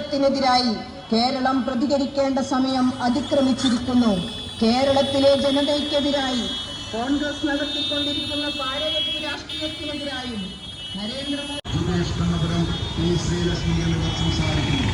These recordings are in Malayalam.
ത്തിനെതിരായി കേരളം പ്രതികരിക്കേണ്ട സമയം അതിക്രമിച്ചിരിക്കുന്നു. കേരളത്തിലെ ജനതയ്ക്കെതിരായി കോൺഗ്രസ് നടത്തിക്കൊണ്ടിരിക്കുന്ന പാരവ്യക്തി രാഷ്ട്രീയത്തിനെതിരായും നരേന്ദ്രമോദി സംസാരിക്കുന്നു.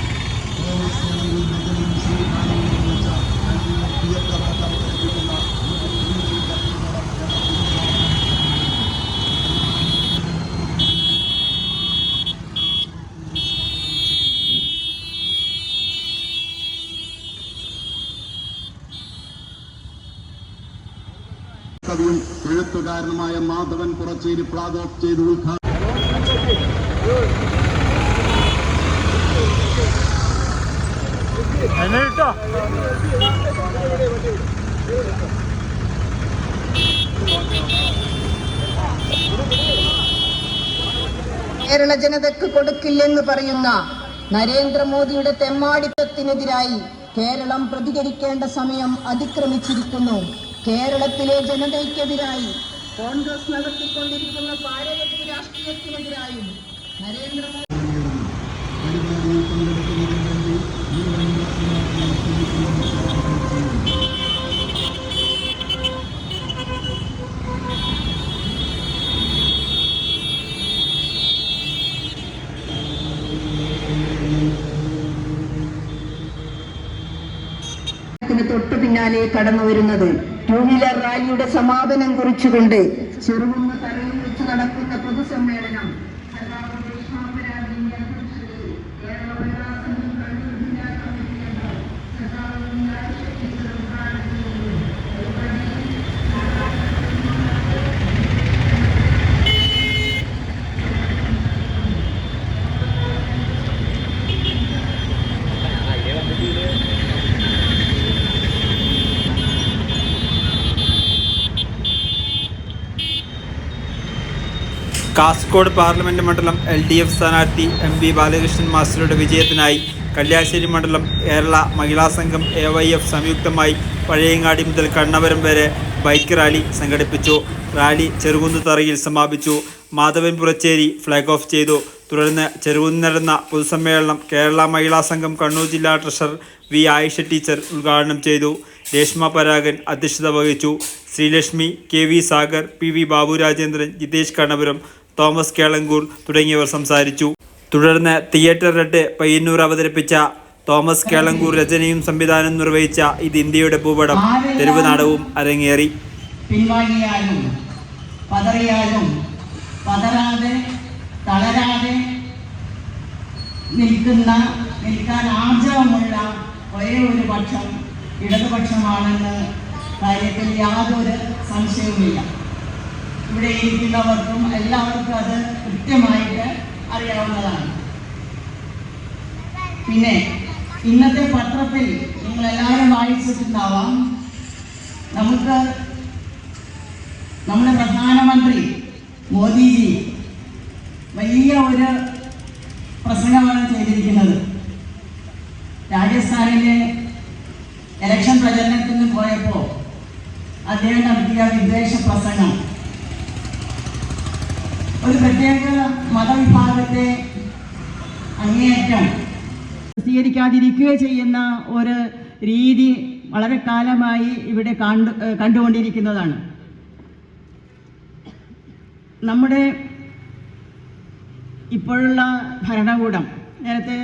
കവിയും എഴുത്തുകാരനുമായ മാധവൻ പുറച്ചേരി ഫ്ലാഗ് ഓഫ് ചെയ്ത് ഉദ്ഘാടനം. കേരള ജനതയ്ക്ക് കൊടുക്കില്ലെന്ന് പറയുന്ന നരേന്ദ്രമോദിയുടെ തെമ്മാടിത്തത്തിനെതിരായി കേരളം പ്രതികരിക്കേണ്ട സമയം അതിക്രമിച്ചിരിക്കുന്നു. കേരളത്തിലെ ജനതയ്ക്കെതിരായി കോൺഗ്രസ് നടത്തിക്കൊണ്ടിരിക്കുന്ന പാരവ്യക്തി രാഷ്ട്രീയത്തിനെതിരായും നരേന്ദ്രമോദി പരിപാടിയിൽ പങ്കെടുക്കുന്നതിന് വേണ്ടി മുഴുവൻ രാഷ്ട്രീയ ത്തിന് തൊട്ടു പിന്നാലെ കടന്നു വരുന്നത്. ടൂ വീലർ റാലിയുടെ സമാപനം കുറിച്ചുകൊണ്ട് ചെറുകുന്ന തലയിൽ വെച്ച് നടക്കുന്ന പൊതുസമ്മേളനം സഖാവ് ദേശാപരാധിന്റെ അധ്യക്ഷതയിൽ കേരള വനിതാ സംഘം കണ്ണൂർ ജില്ലാ കമ്മിറ്റി അംഗം സഖാവ് മീനാക്ഷി ടീച്ചർ ഉദ്ഘാടനം ചെയ്യുന്നു. കാസർഗോഡ് പാർലമെന്റ് മണ്ഡലം എൽ ഡി എഫ് സ്ഥാനാർത്ഥി എം വി ബാലകൃഷ്ണൻ മാസ്റ്ററുടെ വിജയത്തിനായി കല്യാശ്ശേരി മണ്ഡലം കേരള മഹിളാ സംഘം എ വൈ എഫ് സംയുക്തമായി പഴയങ്ങാടി മുതൽ കണ്ണവരം വരെ ബൈക്ക് റാലി സംഘടിപ്പിച്ചു. റാലി ചെറുകുന്നുതറയിൽ സമാപിച്ചു. മാധവൻ പുറച്ചേരി ഫ്ലാഗ് ഓഫ് ചെയ്തു. തുടർന്ന് ചെറുകുന്ന് നടന്ന പൊതുസമ്മേളനം കേരള മഹിളാ സംഘം കണ്ണൂർ ജില്ലാ ട്രഷറർ വി ആയിഷ ടീച്ചർ ഉദ്ഘാടനം ചെയ്തു. രേഷ്മ പരാഗൻ അധ്യക്ഷത വഹിച്ചു. Sreelakshmi K V Sagar P V Babu Rajendran Jithesh Kannapuram Thomas Kelankur തുടങ്ങിയവർ സംസാരിച്ചു. തുടർന്ന് തിയേറ്റർ റെഡ് പയ്യന്നൂർ അവതരിപ്പിച്ച തോമസ് കേളങ്കൂർ രചനയും സംവിധാനം നിർവഹിച്ച ഇത് ഇന്ത്യയുടെ ഭൂപടം. തെരുവ് നാടകവും അരങ്ങേറി. പിൻവാങ്ങിയാലും പതറിയാലും പതറാതെ തളരാതെ നിൽക്കുന്ന നിൽക്കാൻ ആർജവമുള്ള ഒരേ ഒരു പക്ഷം ഇടതുപക്ഷമാണെന്ന് കാര്യത്തിൽ യാതൊരു സംശയവുമില്ല. ഇവിടെ ഇരിക്കുന്നവർക്കും എല്ലാവർക്കും അത് കൃത്യമായിട്ട് അറിയാവുന്നതാണ്. പിന്നെ ഇന്നത്തെ പത്രത്തിൽ നിങ്ങൾ എല്ലാവരും വായിച്ചിട്ടുണ്ടാവാം. നമുക്ക് നമ്മുടെ പ്രധാനമന്ത്രി മോദിജി വലിയ ഒരു പ്രസംഗമാണ് ചെയ്തിരിക്കുന്നത്. രാജസ്ഥാനിലെ ഇലക്ഷൻ പ്രചരണത്തിന് പോയപ്പോൾ അദ്ദേഹം നടത്തിയ വിദ്വേഷ പ്രസംഗം. ഒരു പ്രത്യേക മതവിഭാഗത്തെ അങ്ങേയറ്റം സ്വീകരിക്കാതിരിക്കുക ചെയ്യുന്ന ഒരു രീതി വളരെ കാലമായി ഇവിടെ കണ്ടു കണ്ടുകൊണ്ടിരിക്കുന്നതാണ്. നമ്മുടെ ഇപ്പോഴുള്ള ഭരണകൂടം നേരത്തെ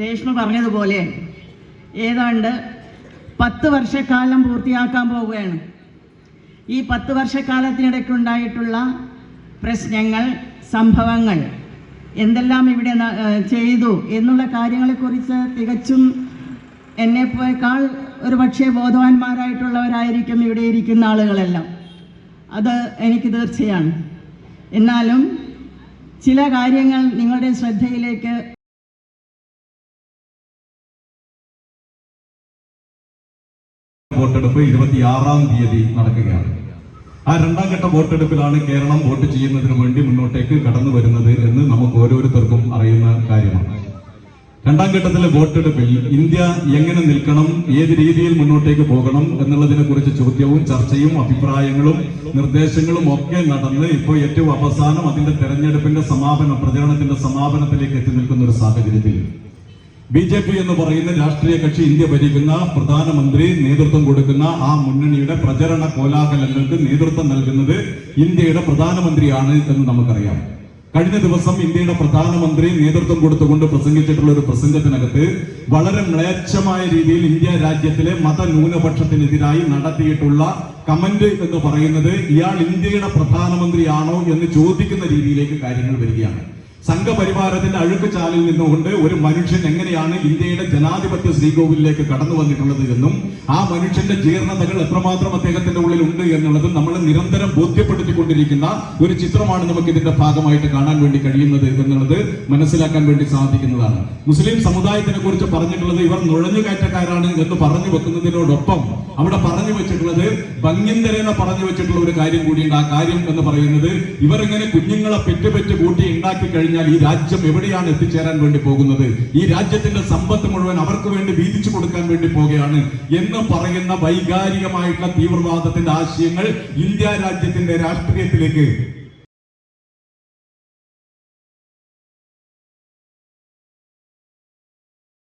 രേഷ്മ പറഞ്ഞതുപോലെ ഏതാണ്ട് പത്ത് വർഷക്കാലം പൂർത്തിയാക്കാൻ പോവുകയാണ്. ഈ പത്ത് വർഷക്കാലത്തിനിടയ്ക്കുണ്ടായിട്ടുള്ള പ്രശ്നങ്ങൾ സംഭവങ്ങൾ എന്തെല്ലാം ഇവിടെ ചെയ്തു എന്നുള്ള കാര്യങ്ങളെക്കുറിച്ച് തികച്ചും എന്നെപ്പോയേക്കാൾ ഒരു പക്ഷേ ബോധവാന്മാരായിട്ടുള്ളവരായിരിക്കും ഇവിടെ ഇരിക്കുന്ന ആളുകളെല്ലാം. അത് എനിക്ക് തീർച്ചയാണ്. എന്നാലും ചില കാര്യങ്ങൾ നിങ്ങളുടെ ശ്രദ്ധയിലേക്ക് വോട്ടെടുപ്പ് ഇരുപത്തിയാറാം തീയതി നടക്കുകയാണ്. ആ രണ്ടാം ഘട്ട വോട്ടെടുപ്പിലാണ് കേരളം വോട്ട് ചെയ്യുന്നതിന് വേണ്ടി മുന്നോട്ടേക്ക് കടന്നു വരുന്നത് എന്ന് നമുക്ക് ഓരോരുത്തർക്കും അറിയുന്ന കാര്യമാണ്. രണ്ടാം ഘട്ടത്തിലെ വോട്ടെടുപ്പിൽ ഇന്ത്യ എങ്ങനെ നിൽക്കണം ഏത് രീതിയിൽ മുന്നോട്ടേക്ക് പോകണം എന്നുള്ളതിനെ കുറിച്ച് ചോദ്യവും ചർച്ചയും അഭിപ്രായങ്ങളും നിർദ്ദേശങ്ങളും ഒക്കെ നടന്ന് ഇപ്പോൾ ഏറ്റവും അവസാനം അതിന്റെ തെരഞ്ഞെടുപ്പിന്റെ സമാപനം പ്രചരണത്തിന്റെ സമാപനത്തിലേക്ക് എത്തി നിൽക്കുന്ന ഒരു സാഹചര്യത്തിൽ ബി ജെ പി എന്ന് പറയുന്ന രാഷ്ട്രീയ കക്ഷി ഇന്ത്യ ഭരിക്കുന്ന പ്രധാനമന്ത്രി നേതൃത്വം കൊടുക്കുന്ന ആ മുന്നണിയുടെ പ്രചരണ കോലാഹലങ്ങൾക്ക് നേതൃത്വം നൽകുന്നത് ഇന്ത്യയുടെ പ്രധാനമന്ത്രിയാണ് എന്ന് നമുക്കറിയാം. കഴിഞ്ഞ ദിവസം ഇന്ത്യയുടെ പ്രധാനമന്ത്രി നേതൃത്വം കൊടുത്തുകൊണ്ട് പ്രസംഗിച്ചിട്ടുള്ള ഒരു പ്രസംഗത്തിനകത്ത് വളരെ മ്ലേച്ഛമായ രീതിയിൽ ഇന്ത്യ രാജ്യത്തിലെ മതന്യൂനപക്ഷത്തിനെതിരായി നടത്തിയിട്ടുള്ള കമന്റ് എന്ന് പറയുന്നത് ഇയാൾ ഇന്ത്യയുടെ പ്രധാനമന്ത്രിയാണോ എന്ന് ചോദിക്കുന്ന രീതിയിലേക്ക് കാര്യങ്ങൾ വരികയാണ്. സംഘപരിവാരത്തിന്റെ അഴുക്ക് ചാലിൽ നിന്നുകൊണ്ട് ഒരു മനുഷ്യൻ എങ്ങനെയാണ് ഇന്ത്യയുടെ ജനാധിപത്യ ശ്രീകോവിലേക്ക് കടന്നു വന്നിട്ടുള്ളത് എന്നും ആ മനുഷ്യന്റെ ജീർണതകൾ എത്രമാത്രം അദ്ദേഹത്തിന്റെ ഉള്ളിൽ ഉണ്ട് എന്നുള്ളതും നമ്മൾ നിരന്തരം ബോധ്യപ്പെടുത്തിക്കൊണ്ടിരിക്കുന്ന ഒരു ചിത്രമാണ് നമുക്ക് ഇതിന്റെ ഭാഗമായിട്ട് കാണാൻ വേണ്ടി കഴിയുന്നത് എന്നുള്ളത് മനസ്സിലാക്കാൻ വേണ്ടി സാധിക്കുന്നതാണ്. മുസ്ലിം സമുദായത്തിനെ കുറിച്ച് പറഞ്ഞിട്ടുള്ളത് ഇവർ നുഴഞ്ഞുകയറ്റക്കാരാണ് എന്ന് പറഞ്ഞു വെക്കുന്നതിനോടൊപ്പം അവിടെ പറഞ്ഞു വെച്ചിട്ടുള്ളത് ഭംഗിന്തരേന പറഞ്ഞു വെച്ചിട്ടുള്ള ഒരു കാര്യം കൂടിയുണ്ട്. ആ കാര്യം എന്ന് പറയുന്നത് ഇവർ ഇങ്ങനെ കുഞ്ഞുങ്ങളെ പെറ്റുപെറ്റ് കൂട്ടി ഉണ്ടാക്കി കഴിഞ്ഞാൽ ഈ രാജ്യം എവിടെയാണ് എത്തിച്ചേരാൻ വേണ്ടി പോകുന്നത്? ഈ രാജ്യത്തിന്റെ സമ്പത്ത് മുഴുവൻ അവർക്ക് വേണ്ടി വീതിച്ചു കൊടുക്കാൻ വേണ്ടി പോകുകയാണ് എന്ന് പറയുന്ന വൈകാരികമായിട്ടുള്ള തീവ്രവാദത്തിന്റെ ആശയങ്ങൾ ഇന്ത്യ രാജ്യത്തിന്റെ രാഷ്ട്രീയത്തിലേക്ക്